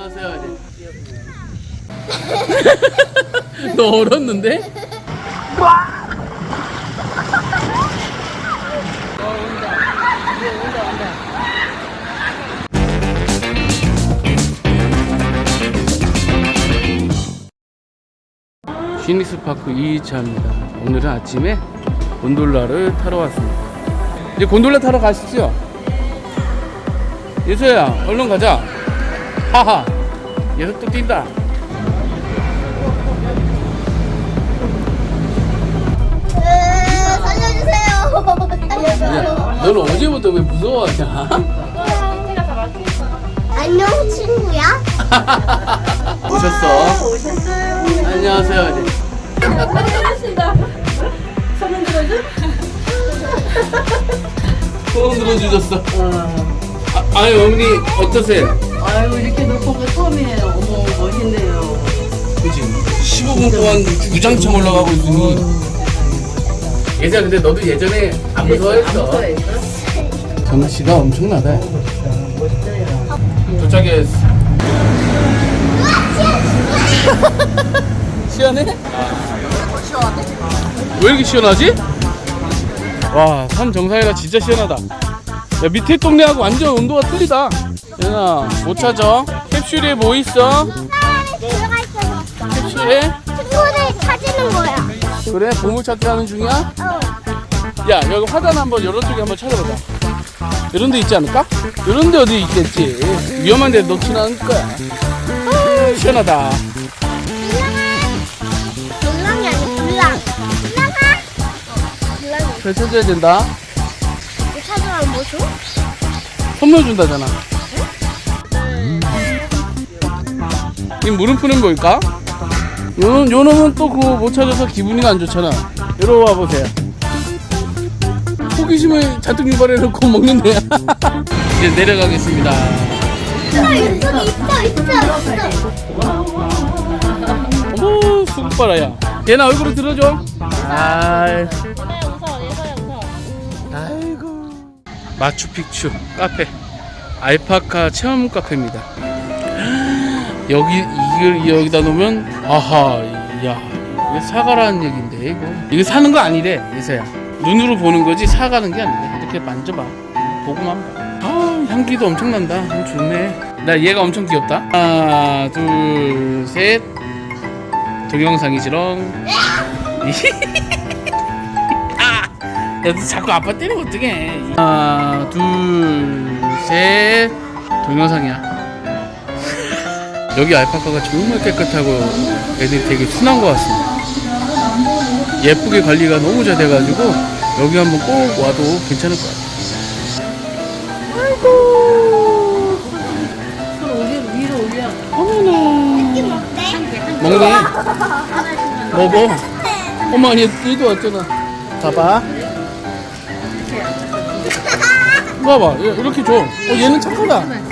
안녕하세요. 너 얼었는데? 피닉스 파크 2차입니다. 오늘은 아침에 곤돌라를 타러 왔습니다. 이제 곤돌라 타러 가시죠. 예서야, 얼른 가자. 하하. 예서 또 뛴다. 살려주세요. 살려주세요. 야, 너는 어제부터 왜 무서워하냐? 안녕 친구야. 오셨어. 오셨어요. 안녕하세요. 이제. 반갑습니다. 손은 들어줘? 소원 들어주셨어. 아, 아유, 어머니, 어떠세요? 아유 이렇게 높은 거 처음이에요. 어머 멋있네요. 그치? 15분 동안 주장창 올라가고 있으니. 예전에 근데 너도 예전에 안 무서워했어. 무서워했어? 경치가 엄청나다. 멋져요. 도착했어. 시원해? 왜 이렇게 시원하지? 와, 산 정상이라 진짜 시원하다. 야, 밑에 동네하고 완전 온도가 틀리다. 얘나, 못 찾아. 캡슐에 뭐 있어? 들어가 있어서 캡슐에? 친구들 찾는 거야. 그래? 보물 찾기 하는 중이야? 어. 야, 여기 화단 한번 이런 쪽에 한번 찾아보자. 이런 데 있지 않을까? 이런 데 어디 있겠지. 위험한 데 넣진 않을 거야. 아, 시원하다. 불랑이 아니야 불랑. 불랑아. 불랑이. 잘 찾아야 된다. 못 찾으면 뭐 줘? 선물 준다잖아. 이 물음표는 뭘까? 요, 요 놈은 또 그거 못 찾아서 기분이 안 좋잖아. 이리 와 보세요. 호기심을 잔뜩 유발해놓고 먹는데. 이제 내려가겠습니다. 있어 있어 있어 있어. 어머, 수국 봐라, 야. 얘나 얼굴을 들어줘. 아이고. 마추픽추 카페. 알파카 체험 카페입니다. 여기, 이걸 여기다 놓으면, 아하, 야. 이게 사과라는 얘긴데, 이거. 이거 사는 거 아니래, 예서야. 눈으로 보는 거지, 사가는 게 아니래. 이렇게 만져봐. 보고만 봐. 아, 향기도 엄청 난다. 음, 좋네. 나 얘가 엄청 귀엽다. 하나, 둘, 셋. 동영상이지롱. 아, 야, 너 자꾸 아빠 때리면 어떡해. 하나, 둘, 셋. 동영상이야. 여기 알파카가 정말 깨끗하고 애들이 되게 순한 것 같습니다. 예쁘게 관리가 너무 잘 돼가지고 여기 한번 꼭 와도 괜찮을 것 같아요. 아이고. 위로 올려. 어머나. 먹네. 먹어. 어머, 얘, 얘도 왔잖아. 봐봐. 봐봐. 얘 이렇게 줘. 어, 얘는 착하다.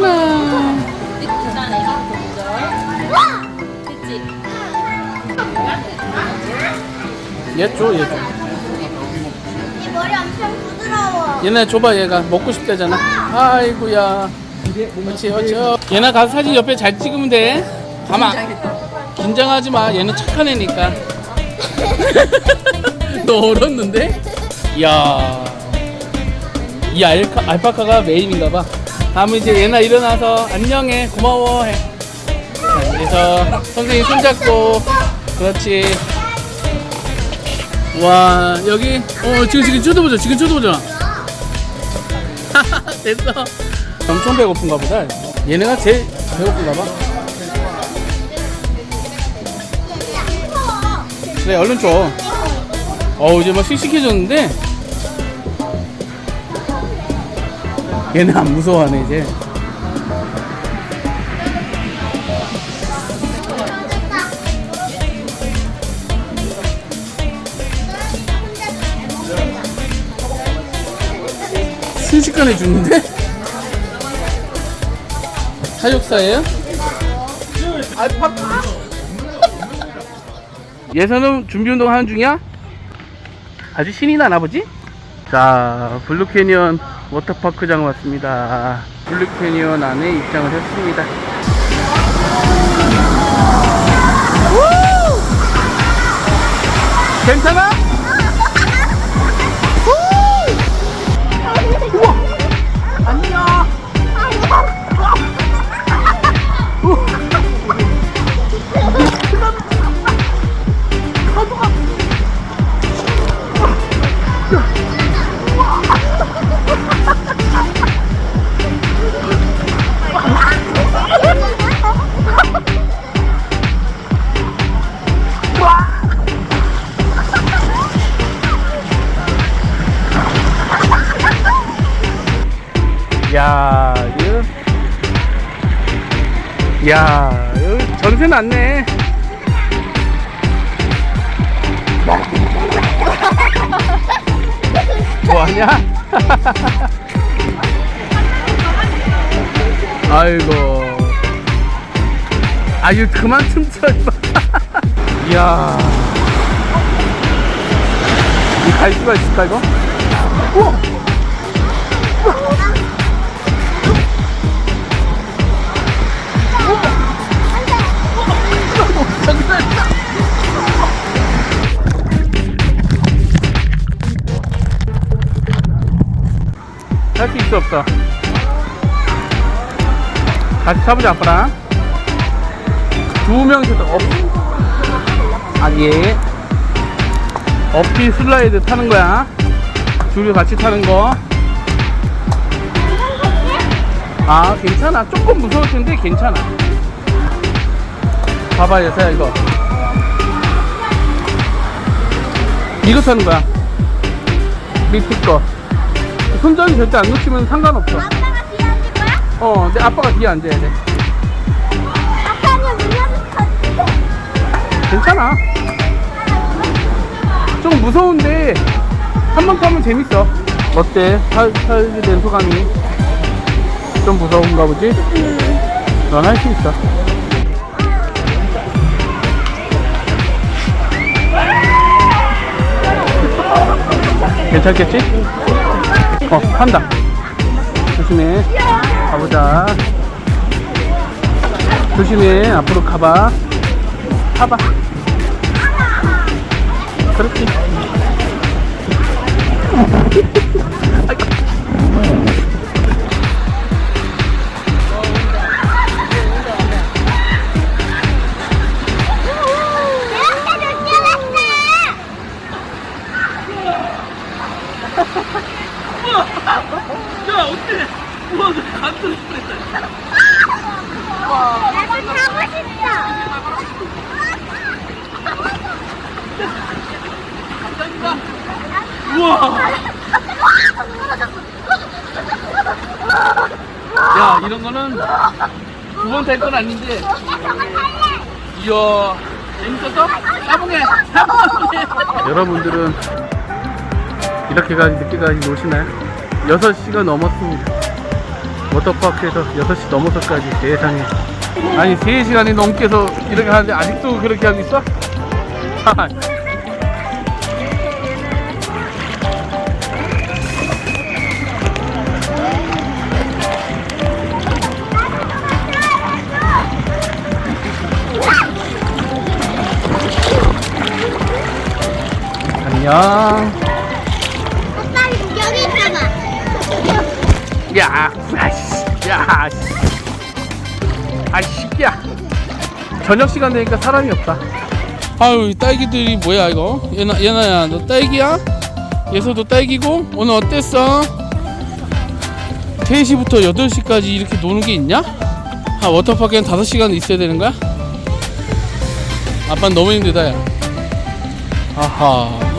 착하지. 어머나. 됐지. 얘 줘, 얘 줘. 이 머리 엄청 부드러워. 얘네 줘봐, 얘가. 먹고 싶다잖아. 아이고야. 그렇지, 그렇지. 얘네 가서 사진 옆에 잘 찍으면 돼. 가만. 긴장하지 마. 얘는 착한 애니까. 너 얼었는데? 이야. 이 알카, 알파카가 메인인가 봐. 다음은 이제 얘나 일어나서 안녕해. 고마워. 해. 자, 그래서 선생님 손잡고. 그렇지. 와, 여기. 어, 지금, 지금 쳐다보자. 지금 쳐다보자. 됐어. 엄청 배고픈가 보다. 얘네가 제일 배고픈가 봐. 그래, 얼른 줘. 어우, 이제 막 씩씩해졌는데. 얘는 안 무서워하네, 이제. 순식간에 죽는데? 사육사예요? 알파카? 예선은 준비 운동 하는 중이야? 아주 신이 나나 보지? 자, 블루 캐니언 워터파크장 왔습니다. 블루캐니언 안에 입장을 했습니다. 우! 괜찮아? 야, 이거. 야, 여기 전세 났네. 뭐하냐? 아이고. 아유, 그만 춤춰, 임마. 이야. 이갈 수가 있을까, 이거? 우와! 수 없어. 같이 타보자 아빠랑. 두 명이서 업 아예. 어피 슬라이드 타는 거야. 둘이 같이 타는 거아 괜찮아. 조금 무서울 텐데 괜찮아. 봐봐 여사야 이거. 이거 타는 거야. 밑에 거 손잡이 절대 안 놓치면 상관없어 아빠가 뒤에 앉을 거야? 어, 내 아빠가 뒤에 앉아야 돼. 아빠는 문제부터 괜찮아. 좀 무서운데 한 번 타면 재밌어. 어때? 타, 타게 된 소감이? 좀 무서운가 보지? 넌 할 수 있어. 괜찮겠지? 어, 탄다. 조심해. 가보자. 조심해. 앞으로 가봐. 타봐. 그렇지. 우와. 야, 이런 거는 두번탈건 아닌데. 이야, 재밌었어? 사봉해, 사봉해. 여러분들은 이렇게까지 늦게까지 노시나요? 6시가 넘었습니다. 워터파크에서 6시 넘어서까지 세상에. 아니, 3시간이 넘게서 이렇게 하는데 아직도 그렇게 하고 있어? 안녕. 오빠 여기 있어봐! 야, 아이씨, 야, 씨. 아이씨, 야. 저녁 시간 되니까 사람이 없다. 아유, 이 딸기들이 뭐야 이거? 예나, 예나야, 너 딸기야? 예서도 딸기고? 오늘 어땠어? 3시부터 8시까지 이렇게 노는 게 있냐? 아, 워터파크엔 5시간 있어야 되는 거야? 아빠는 너무 힘들다, 야. 아하.